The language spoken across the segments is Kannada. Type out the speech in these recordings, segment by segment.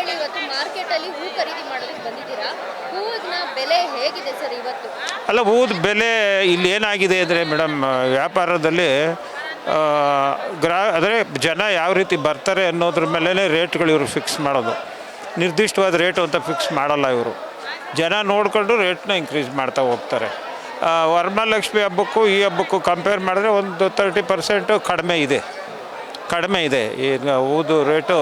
ಹೇಳಿ ಇವತ್ತು ಮಾರ್ಕೆಟ್ ಅಲ್ಲಿ ಹೂ ಖರೀದಿ ಮಾಡೋದಕ್ಕೆ ಬಂದಿದ್ದೀರಾ? ಹೂವಿನ ಬೆಲೆ ಹೇಗಿದೆ ಸರ್ ಇವತ್ತು? ಅಲ್ಲ ಹೂದ ಬೆಲೆ ಇಲ್ಲಿ ಏನಾಗಿದೆ ಅಂದರೆ ಮೇಡಮ್ ವ್ಯಾಪಾರದಲ್ಲಿ ಗ್ರಾ ಅಂದರೆ ಜನ ಯಾವ ರೀತಿ ಬರ್ತಾರೆ ಅನ್ನೋದ್ರ ಮೇಲೆ ರೇಟ್ಗಳು ಇವರು ಫಿಕ್ಸ್ ಮಾಡೋದು. ನಿರ್ದಿಷ್ಟವಾದ ರೇಟು ಅಂತ ಫಿಕ್ಸ್ ಮಾಡಲ್ಲ ಇವರು. ಜನ ನೋಡಿಕೊಂಡು ರೇಟ್ನ ಇನ್ಕ್ರೀಸ್ ಮಾಡ್ತಾ ಹೋಗ್ತಾರೆ. ಆ, ಹಬ್ಬಕ್ಕೂ ಈ ಹಬ್ಬಕ್ಕೂ ಕಂಪೇರ್ ಮಾಡಿದ್ರೆ ಒಂದು ತರ್ಟಿ ಪರ್ಸೆಂಟು ಕಡಿಮೆ ಇದೆ. ಕಡಿಮೆ ಇದೆ. ಈಗ ಊದು ರೇಟು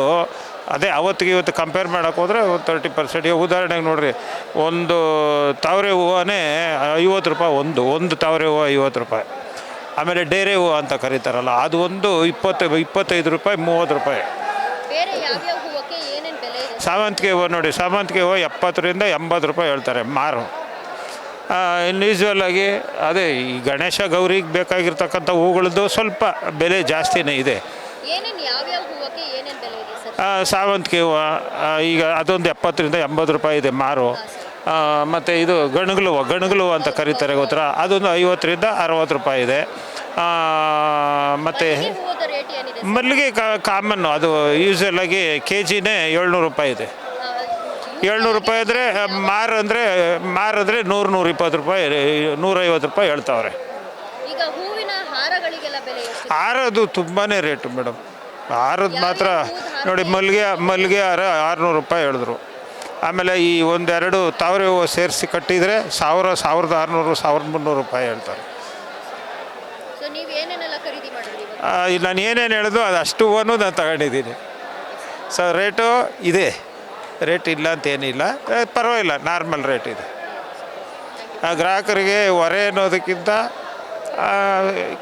ಅದೇ ಅವತ್ತಿಗೆ ಇವತ್ತು ಕಂಪೇರ್ ಮಾಡೋಕೆ ಹೋದರೆ ಒಂದು ತರ್ಟಿ ಪರ್ಸೆಂಟ್ ಈಗ ಉದಾಹರಣೆಗೆ ನೋಡಿರಿ ಒಂದು ತಾವರೆ ಹೂವನೇ ಐವತ್ತು ರೂಪಾಯಿ ಒಂದು ಒಂದು ತಾವರೆ ಹೂವು ಐವತ್ತು ರೂಪಾಯಿ. ಆಮೇಲೆ ಡೇರೆ ಹೂವು ಅಂತ ಕರೀತಾರಲ್ಲ ಅದು ಒಂದು ಇಪ್ಪತ್ತು ಇಪ್ಪತ್ತೈದು ರೂಪಾಯಿ ಮೂವತ್ತು ರೂಪಾಯಿ. ಸಾವಂತಿಗೆ ಹೂವು ನೋಡಿ ಸಾವಂತಿಗೆ ಹೂವು ಎಪ್ಪತ್ತರಿಂದ ಎಂಬತ್ತು ರೂಪಾಯಿ ಹೇಳ್ತಾರೆ ಮಾರು. ಇನ್ನು ಆಗಿ ಅದೇ ಈ ಗಣೇಶ ಗೌರಿಗೆ ಬೇಕಾಗಿರ್ತಕ್ಕಂಥ ಹೂಗಳದ್ದು ಸ್ವಲ್ಪ ಬೆಲೆ ಜಾಸ್ತಿನೇ ಇದೆ. ಏನೇನು ಯಾವ್ಯಾವ ಹೂವಕ್ಕೆ ಏನೇನು ಬೆಲೆ ಇದೆ ಸರ್? ಆ, ಸಾವಂತಿಗೆ ಹೂವು ಆ, ಈಗ ಅದೊಂದು ಎಪ್ಪತ್ತರಿಂದ ಎಂಬತ್ತು ರೂಪಾಯಿ ಇದೆ ಮಾರು. ಮತ್ತು ಇದು ಗಣಗಲು ಹೂವು ಗಣಗಲು ಹೂವು ಅಂತ ಕರೀತಾರೆ ಗೊತ್ತರ ಅದೊಂದು ಐವತ್ತರಿಂದ ಅರವತ್ತು ರೂಪಾಯಿ ಇದೆ. ಮತ್ತು ಈ ಹೂವದ ರೇಟ್ ಏನಿದೆ ಮಲ್ಲಿಗೆ ಕಾಮನ್ನು ಅದು ಯೂಶ್ವಲ್ ಆಗಿ ಕೆ ಜಿನೇ ಏಳ್ನೂರು ರೂಪಾಯಿ ಇದೆ. ಏಳ್ನೂರು ರೂಪಾಯಿ ಆದರೆ ಮಾರು ಅಂದರೆ ಮಾರು ಅಂದರೆ ನೂರು ನೂರ ಇಪ್ಪತ್ತು ರೂಪಾಯಿ ನೂರೈವತ್ತು ರೂಪಾಯಿ ಹೇಳ್ತಾವ್ರೆ. ಈಗ ಹೂವಿನ ಹಾರಗಳಿಗೆಲ್ಲ ಬೆಲೆ ಎಷ್ಟು ಹಾರದು ತುಂಬಾ ರೇಟು ಮೇಡಮ್. ಹಾರದ ಮಾತ್ರ ನೋಡಿ ಮಲ್ಲಿಗೆ ಮಲ್ಲಿಗೆ ಹಾರ ಆರುನೂರು ರೂಪಾಯಿ ಹೇಳಿದ್ರು. ಆಮೇಲೆ ಈ ಒಂದೆರಡು ತಾವರೆ ಹೂವು ಸೇರಿಸಿ ಕಟ್ಟಿದರೆ ಸಾವಿರ ಸಾವಿರದ ಆರುನೂರು ಸಾವಿರದ ಮುನ್ನೂರು ರೂಪಾಯಿ ಹೇಳ್ತಾರೆ. ಸೊ ನೀವು ಏನೇನೆಲ್ಲ ಖರೀದಿ ಮಾಡಿದ್ರಿ ಇವತ್ತು ಆ, ಈ ನಾನು ಏನೇನು ಹೇಳಿದ್ರು ಅದು ಅಷ್ಟು ಹೂವನ್ನು ನಾನು ತಗೊಂಡಿದ್ದೀನಿ. ಸೊ ರೇಟು ಇದೆ. ರೇಟ್ ಇಲ್ಲ ಅಂತ ಏನಿಲ್ಲ. ಪರವಾಗಿಲ್ಲ ನಾರ್ಮಲ್ ರೇಟ್ ಇದೆ. ಆ, ಗ್ರಾಹಕರಿಗೆ ಹೊರೆ ಅನ್ನೋದಕ್ಕಿಂತ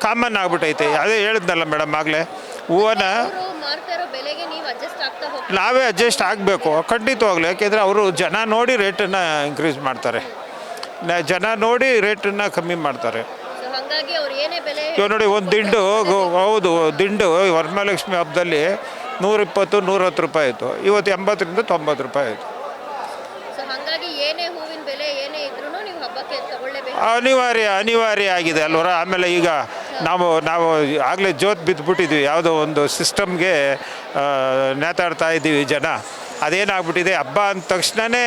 ಕಾಮನ್ ಆಗ್ಬಿಟ್ಟೈತೆ. ಅದೇ ಹೇಳಿದ್ನಲ್ಲ ಮೇಡಮ್ ಆಗಲೇ. ಹೂವನ್ನ ನೀವು ಅಡ್ಜಸ್ಟ್ ಆಗಬೇಕು. ಖಂಡಿತವಾಗ್ಲೂ. ಯಾಕೆಂದರೆ ಅವರು ಜನ ನೋಡಿ ರೇಟನ್ನು ಇನ್ಕ್ರೀಸ್ ಮಾಡ್ತಾರೆ. ಜನ ನೋಡಿ ರೇಟನ್ನು ಕಮ್ಮಿ ಮಾಡ್ತಾರೆ. ಇವಾಗ ನೋಡಿ ಒಂದು ದಿಂಡು ಹೌದು ದಿಂಡು ವರಮಹಾಲಕ್ಷ್ಮಿ ಹಬ್ಬದಲ್ಲಿ ನೂರಿಪ್ಪತ್ತು ನೂರತ್ತು ರೂಪಾಯಿ ಆಯಿತು. ಇವತ್ತು ಎಂಬತ್ತರಿಂದ ತೊಂಬತ್ತು ರೂಪಾಯಿ ಆಯಿತು ಸೊ ಹಾಗಾಗಿ ಏನೇ ಹೂವಿನ ಬೆಲೆ ಏನೇ ಇದ್ರೂ ನೀವು ಹಬ್ಬಕ್ಕೆ ತಗೊಳ್ಳೇಬೇಕು ಅನಿವಾರ್ಯ ಅನಿವಾರ್ಯ ಆಗಿದೆ ಅಲ್ವರ? ಆಮೇಲೆ ಈಗ ನಾವು ನಾವು ಆಗಲೇ ಜೋತ್ ಬಿದ್ದುಬಿಟ್ಟಿದ್ವಿ ಯಾವುದೋ ಒಂದು ಸಿಸ್ಟಮ್ಗೆ ನೇತಾಡ್ತಾ ಇದ್ದೀವಿ ಜನ. ಅದೇನಾಗ್ಬಿಟ್ಟಿದೆ? ಹಬ್ಬ ಅಂದ ತಕ್ಷಣವೇ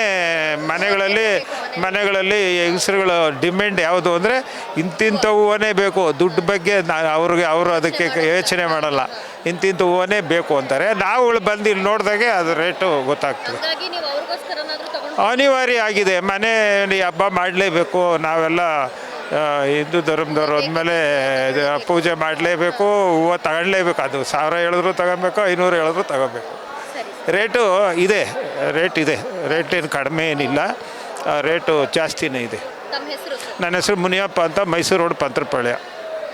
ಮನೆಗಳಲ್ಲಿ ಮನೆಗಳಲ್ಲಿ ಹೆಂಗಸ್ರುಗಳ ಡಿಮ್ಯಾಂಡ್ ಯಾವುದು ಅಂದರೆ ಇಂತಿಂಥ ಹೂವನೇ ಬೇಕು. ದುಡ್ಡು ಬಗ್ಗೆ ನಾ, ಅವ್ರಿಗೆ, ಅವರು ಅದಕ್ಕೆ ಯೋಚನೆ ಮಾಡಲ್ಲ. ಇಂತಿಂಥ ಹೂವನೇ ಬೇಕು ಅಂತಾರೆ. ನಾವುಗಳು ಬಂದು ಇಲ್ಲಿ ನೋಡಿದಾಗೆ ಅದು ರೇಟು ಗೊತ್ತಾಗ್ತದೆ. ಅನಿವಾರ್ಯ ಆಗಿದೆ ಮನೆಯಲ್ಲಿ ಹಬ್ಬ ಮಾಡಲೇಬೇಕು. ನಾವೆಲ್ಲ ಹಿಂದೂ ಧರ್ಮದವ್ರು ಅಂದಮೇಲೆ ಪೂಜೆ ಮಾಡಲೇಬೇಕು. ಹೂವು ತಗೊಳ್ಳೇಬೇಕು ಅದು ಸಾವಿರ ಹೇಳಿದ್ರು ತಗೊಬೇಕು ಐನೂರು ಹೇಳಿದ್ರು ತಗೋಬೇಕು ರೇಟು ಇದೆ. ರೇಟ್ ಇದೆ. ರೇಟ್ ಏನು ಕಡಿಮೆ ಏನಿಲ್ಲ. ರೇಟು ಜಾಸ್ತಿನೇ ಇದೆ. ನನ್ನ ಹೆಸರು ಮುನಿಯಪ್ಪ ಅಂತ ಮೈಸೂರು ರೋಡ್ ಪಂತ್ರಪಾಳ್ಯ.